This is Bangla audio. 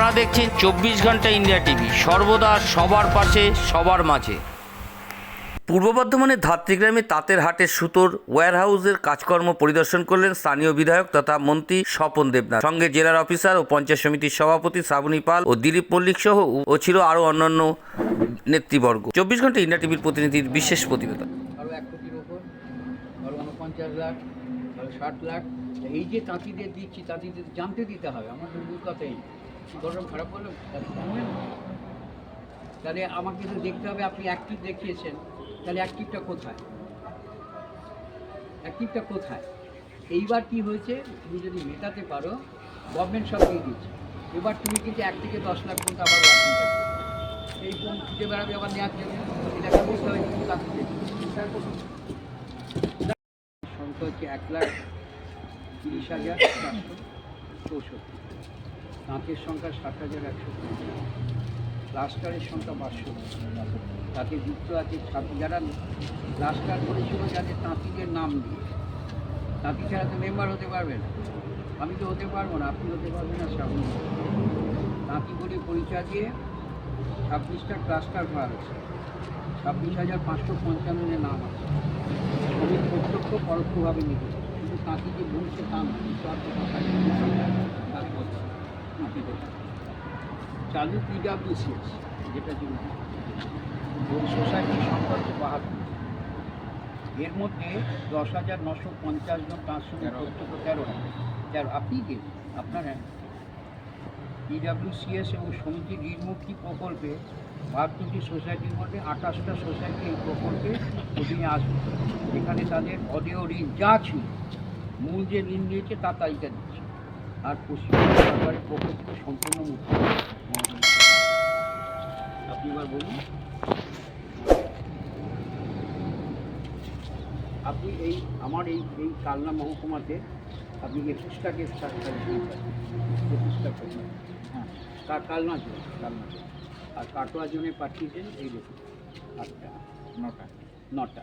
আপনারা দেখছেন চব্বিশ ঘণ্টা ইন্ডিয়া টিভি। সর্বদা সবার পাশে, সবার মাঝে। পূর্ব বর্ধমানের ধাত্রীগ্রামে তাঁতের হাটের সুতোর ওয়্যারহাউসের কাজকর্ম পরিদর্শন করলেন স্থানীয় বিধায়ক তথা মন্ত্রী স্বপন দেবনাথ। সঙ্গে জেলার অফিসার ও পঞ্চায়েত সমিতির সভাপতি শ্রাবণী পাল ও দিলীপ মল্লিক সহ ও ছিল আরও অন্যান্য নেতৃবর্গ। চব্বিশ ঘণ্টা ইন্ডিয়া টিভির প্রতিনিধির বিশেষ প্রতিবেদন। লাখ ষাট লাখ। এই যে তাঁতিদের দিচ্ছি, তাঁতিদের জানতে দিতে হবে, আমার তো মূল কথাই গরম খারাপ হলো? তাহলে আমাকে তো দেখতে হবে, আপনি অ্যাক্টিভ দেখিয়েছেন। তাহলে অ্যাক্টিভটা কোথায়? অ্যাক্টিভটা কোথায়? এইবার কি হয়েছে? তুমি যদি মেটাতে পারো গভর্নমেন্ট সব দিয়ে দিচ্ছে এবার তুমি কিন্তু এক থেকে দশ লাখ পর্যন্ত আবার এই কোন খুঁজে বেড়াবে, আবার নেওয়ার জন্য। এটাকে বুঝতে হবে কিন্তু তাকে সংখ্যা হচ্ছে এক লাখ তিরিশ হাজার চারশো চৌষট্টি। তাঁতের সংখ্যা ষাট হাজার একশো প্লাস্টারের সংখ্যা পাঁচশো তাতে যুক্ত আছে ছাত্র যারা প্লাস্টার করেছিল যাদের তাঁতিদের নাম দিয়ে তাঁতি ছাড়া তো মেম্বার হতে পারবে না। আমি তো হতে পারব না, আপনি হতে পারবেন না, শ্রাবণ। তাঁতি বলে পরিচয় দিয়ে ছাব্বিশটা ক্লাস্টার করা হয়েছে ছাব্বিশ হাজার পাঁচশো পঞ্চান্নের নাম আছে। শ্রমিক প্রত্যক্ষ পরোক্ষভাবে নিতে শুধু তাঁতি যে বলছে তা না করছে চালু পিডাব্লিউসিএস যেটা জন্য ওই সোসাইটির সংখ্যা বাহাত্তর এর মধ্যে দশ হাজার নশো পঞ্চাশ জন প্রত্যক্ষ তেরো তেরো আপনি দিন আপনার। হ্যাঁ পিডাব্লিউসিএস এবং সমিতি ঋণমুক্তি প্রকল্পে বাহাত্তরটি সোসাইটির মধ্যে আঠাশটা সোসাইটি এই প্রকল্পে অধীনে আসবে। এখানে তাদের অদেয় ঋণ যা ছিল মূল যে ঋণ নিয়েছে তা তালিকা দিচ্ছে। আর পশ্চিমবঙ্গ সরকারের সম্পূর্ণ মুক্ত। আপনি এবার বলুন। আপনি এই আমার এই এই কালনা মহকুমাতে আপনি একুশটাকে স্টার্ট করেছেন একুশটা করে হ্যাঁ কা- কালনা জোন কালনা জোন আর কাটোয়া জোনে পাঠিয়েছেন এই দেখুন আটটা নটা। নটা।